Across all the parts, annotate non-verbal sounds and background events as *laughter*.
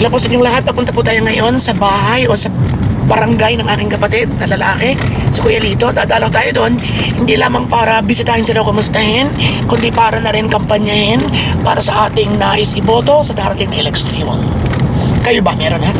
Hello po sa inyong lahat. Papunta po tayo ngayon sa bahay o sa barangay ng aking kapatid na lalaki, si Kuya Lito. Dadalaw tayo doon, hindi lamang para bisitahin sila o kumustahin, kundi para na rin kampanyahin para sa ating nais iboto sa darating eleksyon. Kayo ba? Meron ha?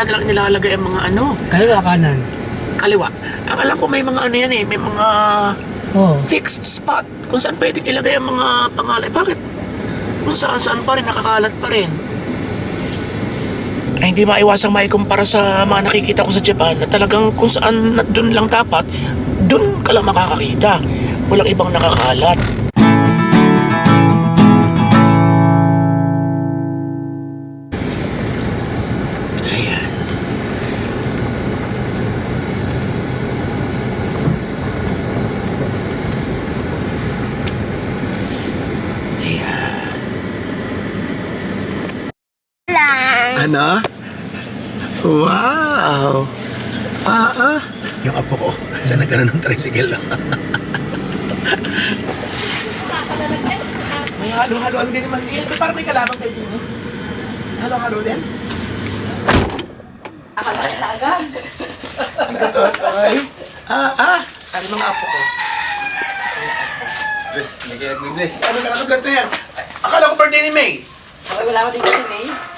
Saan lang nilalagay ang mga ano, Kaliwa kanan. kaliwa. Ang alam ko may mga ano yan eh, may mga Oo. fixed spot kung saan pwedeng ilagay ang mga pangalan. Bakit? Kung saan saan pa rin, nakakalat pa rin. Ay hindi maiwasang maikumpara sa mga nakikita ko sa Japan na talagang kung saan na doon lang dapat, doon ka lang makakakita. Walang ibang nakakalat. Ano? Wow! Ah, ah. Yung apo ko, sa nagkaroon ng tricycle. may halo-haloan din naman din. Parang may kalaban kayo din eh. Halo-halo din. Akala sa agad. Ay. Ah, ah. Ano mga apo ko? Bless, nag-bless. Ano na naka-blast na yan? Akala ko birthday ni May. Okay, wala ko dito si May.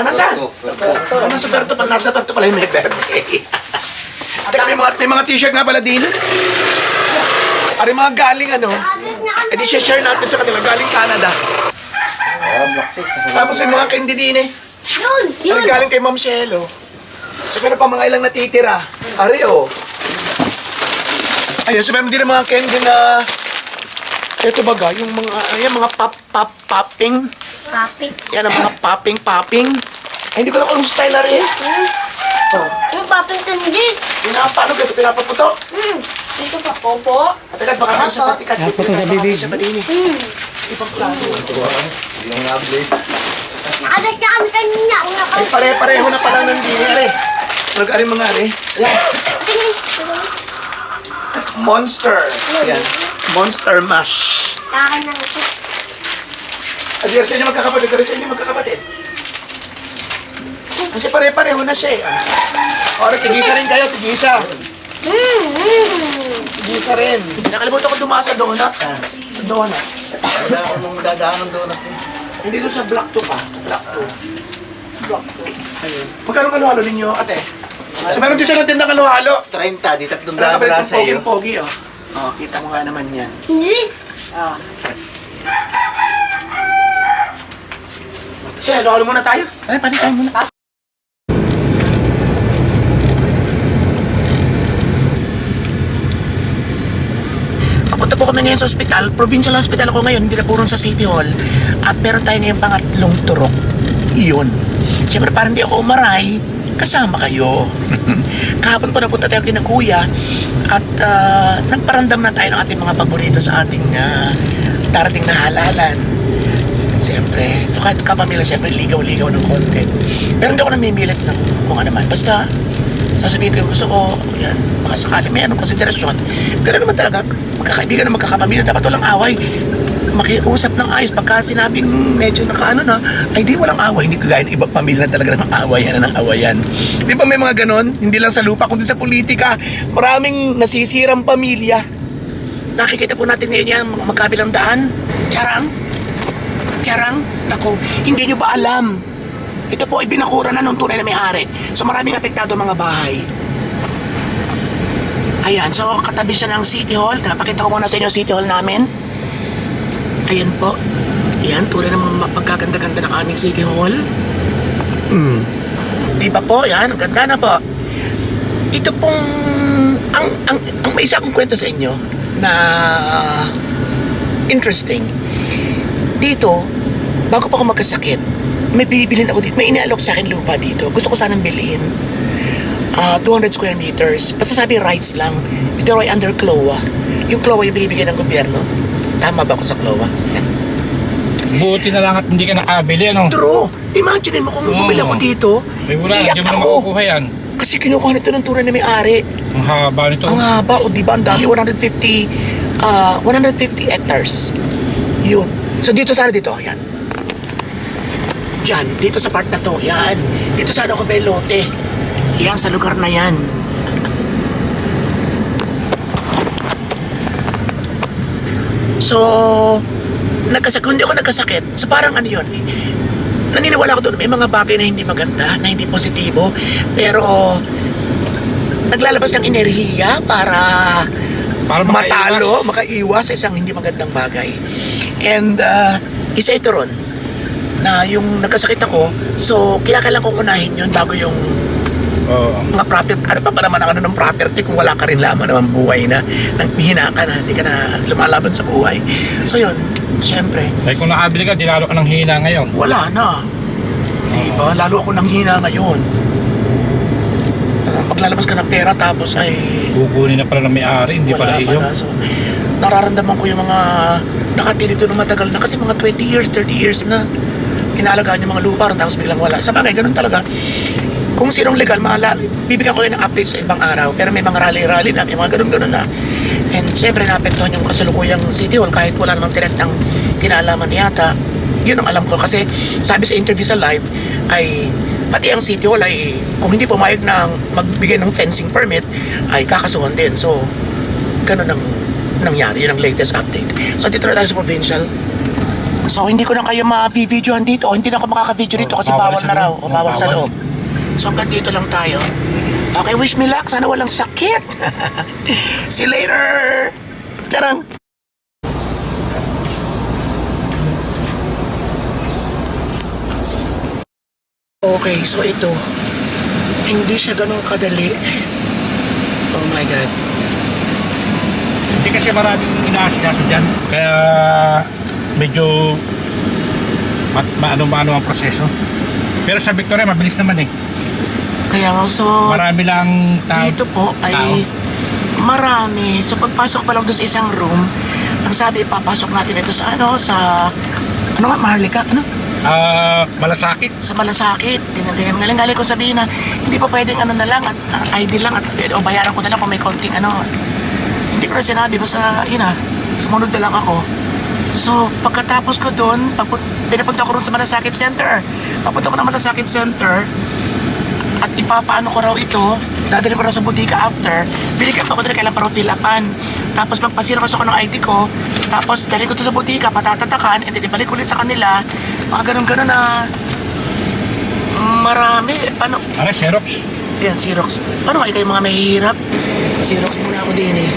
Opo, opo. Oh, nasa Berto pa, nasa Berto pala yung may birthday. *laughs* At may mga, may mga t-shirt nga pala din. Ari mga galing ano, eh di share natin sa kanila, galing Canada. Tapos may mga candy din eh. Yun! Yun! Ari galing kay Ma'am Shelo. So meron pa mga ilang natitira. Ari oh. Ayun, so meron din mga candy na ito baga, yung mga, ayan, mga pop, pop, popping. Papi. Yan ang mga popping, popping. Ay, hindi ko lang kung style na rin. Oh, Yung paping candy. yun na, paano ganito, pinapaputo? Hmm. Dito pa, Popo. At agad, baka sa patikat. Dapat ito sa bibig. Sa badini. Hmm. Ibang klase. Hindi mo na-bless. Nakadat niya kami kanina. Una ka. Ay, pare-pareho na pala ng dini, are. Nag-ari mga are. Yan. Monster. Yan. Monster mash. Kakan lang ito. At sa inyo magkakapatid, pero sa inyo magkakapatid. Kasi pare-pareho na siya eh. Ora, tigisa rin kayo, tigisa. Tigisa rin. Nakalimutan ko dumaan sa donut. Sa donut. Wala ako nung dadaan ng donut eh. Hindi doon sa block 2 pa. Sa block 2. Block 2. Ayun. Magkano kaluhalo ninyo, ate? So meron din siya ng tindang kaluhalo. 30, di tatlong daan na ng sa iyo. pogi-pogi, oh. Oh, kita mo nga naman yan. Hindi. Ah. Kaya, halo muna tayo. Ay, pati tayo muna. Papunta po kami ngayon sa ospital. Provincial hospital ako ngayon, hindi na puro sa City Hall. At meron tayo ngayon pangatlong turok. Iyon. Siyempre, parang hindi ako umaray, kasama kayo. *laughs* Kahapon po napunta tayo kina kuya at ah, nagparamdam na tayo ng ating mga paborito sa ating ah, darating na halalan. Siyempre. So kahit kapamilya, siyempre ligaw-ligaw ng konti. Pero hindi ako namimilit ng kung ano naman. Basta sasabihin ko yung gusto ko, yan, baka sakali may anong konsiderasyon. Pero naman talaga, magkakaibigan na magkakapamilya, dapat walang away. Makiusap ng ayos. Pagka sinabing medyo nakaano na, ay di walang away. Hindi kagaya ng ibang pamilya talaga ng awayan ng awayan. Di ba may mga ganon? Hindi lang sa lupa, kundi sa politika. Maraming nasisirang pamilya. Nakikita po natin ngayon yan, magkabilang daan. Charang, Charang, nako, hindi nyo ba alam? Ito po ay binakura na nung tunay na may-ari. So maraming apektado mga bahay. Ayan, so katabi siya ng City Hall. Pakita ko muna sa inyo City Hall namin. Ayan po. Ayan, tulad ng mga mapagkaganda-ganda ng aming City Hall. Hmm. Di ba po? Yan, ang ganda na po. Ito pong... Ang, ang, ang may isa akong kwento sa inyo na interesting. Dito, bago pa ako magkasakit, may binibilin ako dito. May inaalok sa akin lupa dito. Gusto ko sanang bilhin. Ah, 200 square meters. Basta sabi rights lang. Ito ay under CLOA. Yung CLOA yung binibigyan ng gobyerno. Tama ba ako sa CLOA? Buti na lang at hindi ka nakabili, ano? True. Imagine mo kung Oo. bumili ako dito. Ay wala, iyak hindi mo na ako. makukuha yan. Kasi kinukuha nito ng tunay na may-ari. Ang haba nito. Ang haba, o di ba? Ang dami, 150, ah 150 hectares. Yun. So dito sana dito, yan. Diyan, dito sa part na to, yan. Dito sana ako may lote. Yan, sa lugar na yan. So, nagkasakit, hindi ako nagkasakit. So parang ano yun, eh, naniniwala ko doon, may mga bagay na hindi maganda, na hindi positibo, pero naglalabas ng enerhiya para Para matalo, makaiwas sa isang hindi magandang bagay. And uh, isa ito ron, na yung nagkasakit ako, so kinakailangan kong unahin yun bago yung Oo. mga property. Ano pa pa naman ang ano ng property kung wala ka rin laman naman buhay na, nang hina ka na, hindi ka na lumalaban sa buhay. So yun, syempre, Ay kung nakabili ka, dinalo ka ng hina ngayon. wala na. Di ba? Lalo ako nang hina ngayon. Ah, maglalabas ka ng pera tapos ay Kukunin na pala ng may-ari, hindi wala pala iyo. pala. So, nararamdaman ko yung mga nakatili doon ng matagal na kasi mga 20 years, 30 years na inaalagaan yung mga lupa ron, tapos biglang wala. Sa bagay, ganun talaga. Kung sinong legal, maala, bibigyan ko yun ng updates sa ibang araw. Pero may mga rally-rally na, may mga ganun-ganun na. And syempre, naapektuhan yung kasalukuyang City Hall kahit wala namang direktang kinalaman yata. Yun ang alam ko kasi sabi sa interview sa live ay pati ang City Hall ay kung hindi pumayag ng magbigay ng fencing permit ay kakasuhan din. So, ganun ang nangyari. Yun ang latest update. So, dito na tayo sa provincial. So, hindi ko na kayo ma-videohan dito. O, hindi na ako makaka-video dito kasi Bawal bawal sa na raw. O, bawal sa Bawal. loob. So, hanggang dito lang tayo. Okay, wish me luck. Sana walang sakit. *laughs* See you later. Charang. Okay, so ito. Hindi siya ganun kadali. Oh my God. Hindi kasi maraming inaasikaso dyan. Kaya medyo ma maano-maano ang proseso. Pero sa Victoria, mabilis naman eh. Kaya nga, so... Marami lang tao. Dito po ay tao. marami. So pagpasok pa lang doon sa isang room, ang sabi ipapasok natin ito sa ano, sa ano nga, Maharlika, ano? Ah, malasakit. Sa malasakit. Ganyan, ganyan. Galing-galing ko sabihin na hindi pa pwedeng ano na lang at uh, ID lang at o bayaran ko na lang kung may konting ano. Hindi ko na sinabi, basta yun ah, sumunod na lang ako. So, pagkatapos ko doon, pagpun- pinapunta ko rin sa Malasakit Center. Papunta ko ng Malasakit Center, at ipapaano ko raw ito, dadali ko raw sa butika after, binigyan pa ko din kailan pa raw fill upan. Tapos magpasira ko sa ko ng ID ko, tapos dali ko to sa butika, patatatakan, and then ibalik ulit sa kanila, mga ganun-ganun na marami. Paano? Ano, Xerox? Yan, Xerox. Paano kayo kayo mga mahihirap? Xerox muna ako din eh.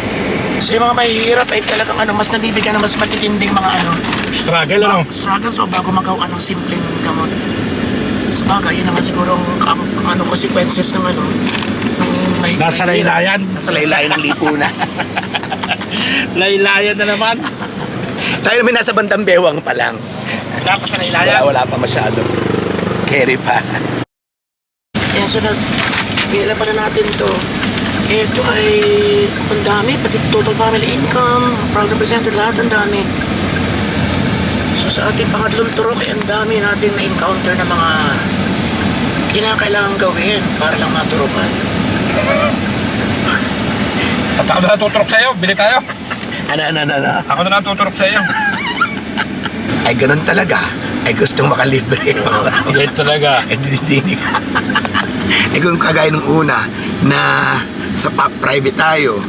So yung mga mahihirap ay talagang ano, mas nabibigyan ng mas matitinding mga ano, Struggle, ano? struggle so bago magawa ng simpleng gamot. Sa bagay, yun naman siguro ang, ang, ang ano, consequences ng ano, may, Nasa laylayan. Nasa laylayan ng lipunan. *laughs* Laylayan na naman. Tayo naman nasa bandang bewang pa lang. Wala pa sa Wala, laylayan. wala pa masyado. Carry pa. So nag, kailan pa na natin to. Ito ay ang dami, pati total family income, proud representative, lahat ang dami. So sa ating pangatlong turok, ay ang dami natin na-encounter na mga kinakailangan gawin para lang maturukan. At ako na lang tuturok sa'yo. Bili tayo. Ano, ano, ano, ano? Ako na lang tuturok sa'yo. Ay ganun talaga. Ay gustong makalibre. Hindi talaga. *laughs* Eh, dinidinig. eh, kung kagaya nung una na sa private tayo,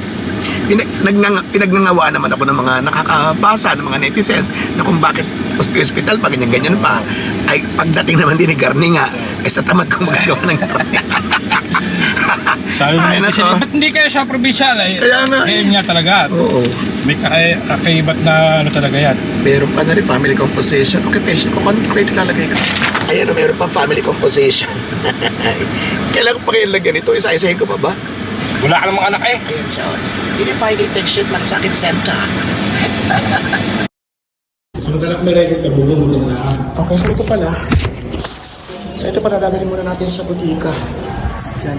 pinag, nagnang, pinagnangawa naman ako ng mga nakakabasa ng mga netizens na kung bakit hospital pa, ganyan-ganyan pa. Ay, pagdating naman din ni Garni nga, ay sa tamad kong magagawa ng Garni. *laughs* Sabi mo, Ay, nako. ba't hindi kayo sa probinsya? Eh, Kaya nga. Ngayon nga talaga. Oo. May kaka- kakaibat na ano talaga yan. Meron pa na rin family composition. Occupation ko, kung ano ilalagay ka. Ayan, meron pa family composition. *laughs* Kailangan pa kayo lagyan ito. Isa-isahin ko pa ba? Wala ka namang anak eh. Ayan siya. Unified Detection Malasakit Center. *laughs* So, madalas may record ka, bulo mo din na. Okay, so ito pala. So ito pala, dadalhin muna natin sa butika. Yan.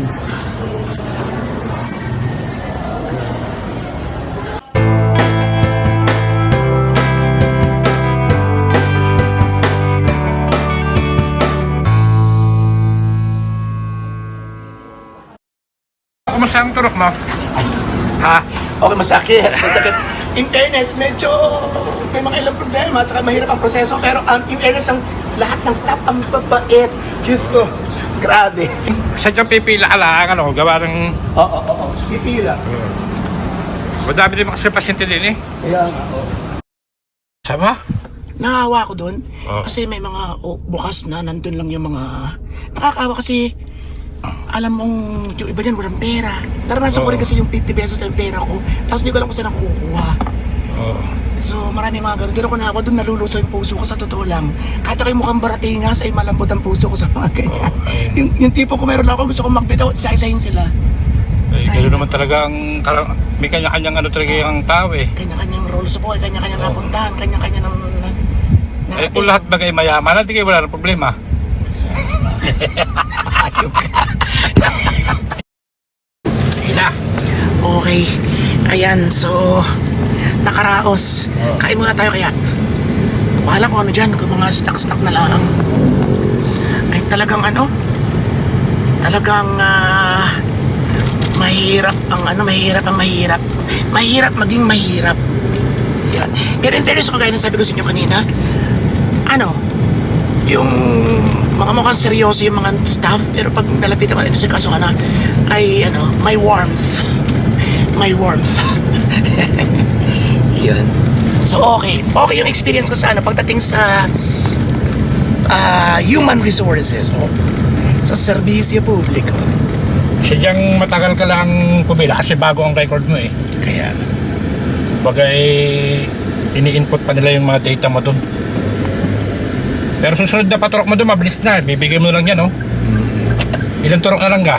Turok mo? Ha? Okay, masakit. Masakit. In fairness, medyo may mga ilang problema at saka mahirap ang proseso. Pero um, in fairness, ang lahat ng staff ang babait. Diyos ko, grabe. Sadyang pipila ka lang, ano, gawa ng... Oo, oo, oo. Itila. Madami din kasi pasyente din eh. Kaya nga, oo. Sama? Nakawa ko doon Oh. kasi may mga oh, bukas na nandun lang yung mga nakakawa kasi alam mong yung iba dyan walang pera. Naranasan ko rin Oo. kasi yung 50 pesos na yung pera ko. Tapos hindi ko alam kung saan ako kukuha. Oo. So marami mga ganun. Doon ako nakawa doon naluluso yung puso ko sa totoo lang. Kahit ako yung mukhang baratingas ay malambot ang puso ko sa mga ganyan. ayun. yung, yung tipo ko meron lang ako gusto kong magbitaw isa-isahin sila. Eh, gano'n naman talaga ang... kara- May kanya-kanyang ano talaga yung tao eh. Kanya-kanyang roles po, kanya-kanyang napuntahan, kanya-kanya ng... na- Eh kung lahat bagay mayaman, hindi kayo wala ng problema. *laughs* Ayop ka. Ina. Okay. Ayan, so nakaraos. Oo. Kain muna tayo kaya. Bahala ko ano dyan, kung mga snack-snack na lang. Ay talagang ano, talagang ah, mahirap ang ano, mahirap ang mahirap. Mahirap maging mahirap. Yan. Pero in fairness ko, gaya ng sabi ko sa inyo kanina, ano, yung mga mukhang seryoso yung mga staff, pero pag nalapitan ka, sa kaso ka na, ay ano, may warmth. May warmth. *laughs* Yun. So, okay. Okay yung experience ko sa ano, pagdating sa ah, human resources o sa serbisyo publiko. Sadyang matagal ka lang pumila kasi bago ang record mo eh. Kaya, Bagay, ini-input pa nila yung mga data mo doon. Pero susunod na paturok mo doon, mabilis na. Bibigay mo lang yan, no? Ilang turok na lang ka?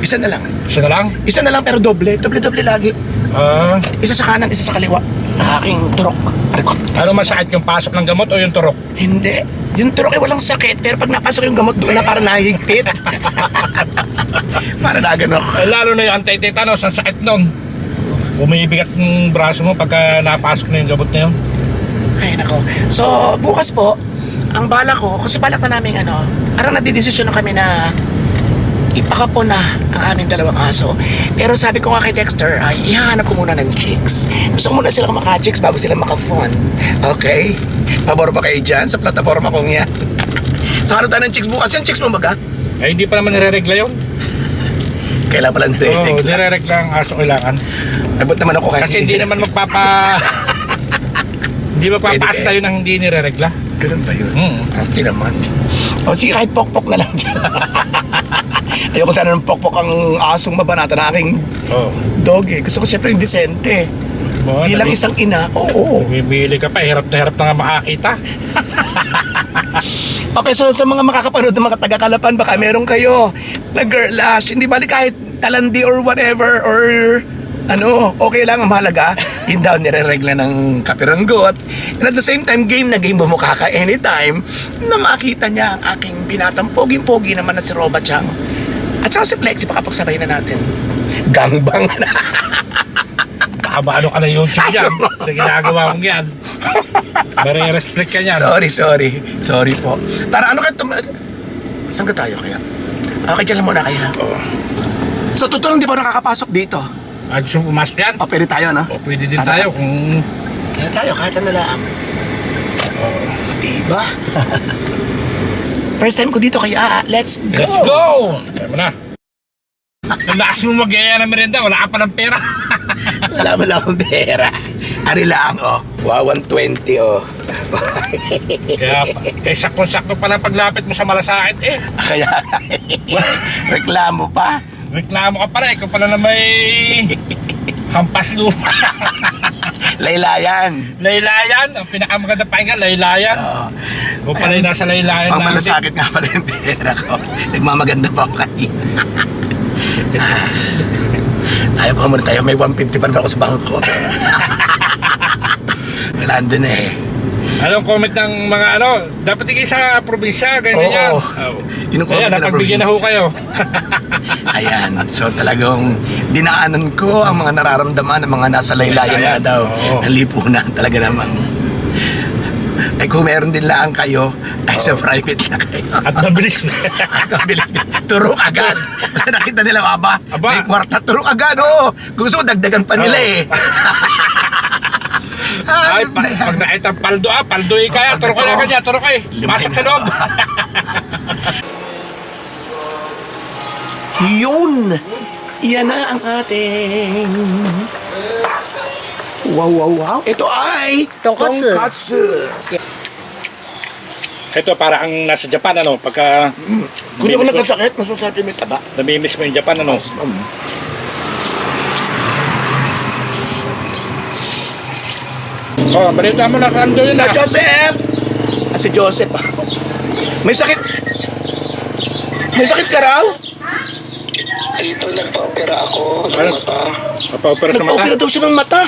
Isa na lang. Isa na lang? Isa na lang pero doble. Doble-doble lagi. Ah, Isa sa kanan, isa sa kaliwa. Ang aking turok. Ano masakit yung pasok ng gamot o yung turok? Hindi. Yung turok ay walang sakit, pero pag napasok yung gamot doon na para nahihigpit. *laughs* para na ganun. Eh, lalo na yung anti-tetanus, ang sakit nun. Bumibigat ng braso mo pagka napasok na yung gamot na yun. Ay, nako. So, bukas po, ang bala ko, kasi balak na namin ano, parang nadidesisyon na kami na ipakapo na ang aming dalawang aso. Pero sabi ko nga kay Dexter, ay ihahanap ko muna ng chicks. Gusto ko muna sila maka-chicks bago sila maka-phone. Okay? Pabor ba kayo dyan sa plataforma kong yan? *laughs* so, ano tayo ng chicks bukas? Yan, chicks mo baga? Ay, hindi pa naman nireregla yun. Kailan pala Oo, nire-regla? oh, nireregla ang aso kailangan. Ay, ba't naman ako kahit Kasi hindi naman magpapa... *laughs* hindi magpapasta Pwede yun ang hindi nireregla. Ganun ba yun? Hmm. Ate naman. O sige, kahit pokpok na lang dyan. *laughs* Ayoko sana ng pokpok ang asong mabanata na aking Oo. dog eh. Gusto ko siyempre yung disente. Oh, Bilang nag- isang ina, oo. Bibili ka pa, hirap na hirap na nga makakita. *laughs* Okay, so sa mga makakapanood ng mga taga-kalapan, baka meron kayo na girl lash. Hindi bali kahit talandi or whatever or ano, okay lang ang mahalaga. Yun daw nire-regla ng kapiranggot. And at the same time, game na game bumukha ka anytime na makita niya ang aking binatang poging-pogi naman na si Roba Chang. At saka si Flexi, baka pagsabayin na natin. Gangbang na. Baka maano ka na YouTube yan. Sa ginagawa mong yan. Mare-restrict ka niyan. Sorry, sorry. Sorry po. Tara, ano ka tum- Saan ka tayo kaya? Okay, dyan lang muna kaya. So, totoo lang di ba nakakapasok dito? Ah, gusto mo pumasok yan? O, pwede tayo, no? O, pwede din Ano? tayo kung... Pwede tayo, kahit ano lang. Diba? *laughs* First time ko dito kaya, let's go! Let's go! Kaya mo na. Ang lakas mo mag-aya ng merienda, wala ka pa ng pera. *laughs* Wala mo lang pera. Ari lang, oh. Wow, 120, oh. *laughs* Kaya, eh, sakto-sakto pa lang paglapit mo sa malasakit eh. Kaya, reklamo pa. Reklamo ka pala, ikaw pala na may hampas lupa. Laylayan. laylayan, ang pinakamaganda pakinggan, laylayan. Oo. Ikaw pala yung nasa laylayan Ang namin. malasakit nga pala yung pera ko. Nagmamaganda pa ako kanina. Tayo pa muna tayo. May 150 pa ako sa bangko. Wala andun eh. Anong comment ng mga ano? Dapat ikay sa probinsya, ganyan Oo. yan. Yun comment Ayan, napagbigyan na ho kayo. *laughs* Ayan. So talagang dinaanan ko ang mga nararamdaman ng mga nasa laylayan nga daw. Oo. Ng lipunan talaga namang. Ay kung meron din lang kayo, ay sa private na kayo. At mabilis. *laughs* At mabilis, turok agad. Basta *laughs* nakita nila, aba, Aba. may kwarta, turok agad, oo. Gusto ko dagdagan pa nila eh. Ay, pa, pag nakita ang paldo ah, paldo eh kaya, turo ka lang kanya, turo ka eh. Pasok sa loob. *laughs* Yun! Yan na ang ating... Wow, wow, wow. Ito ay... Tonkatsu. Tonkatsu. Ito para ang nasa Japan ano, pagka Kung di ako nagkasakit, mas masarap yung may taba. namimiss mo yung Japan ano. Oh, balita mo na kando yun Na ah. Joseph! Ah, si Joseph ah. May sakit. May sakit ka raw? Dito nagpa-opera ako ng Ano? mata. Nagpa-opera sa mata. Nagpa-opera daw siya ng mata.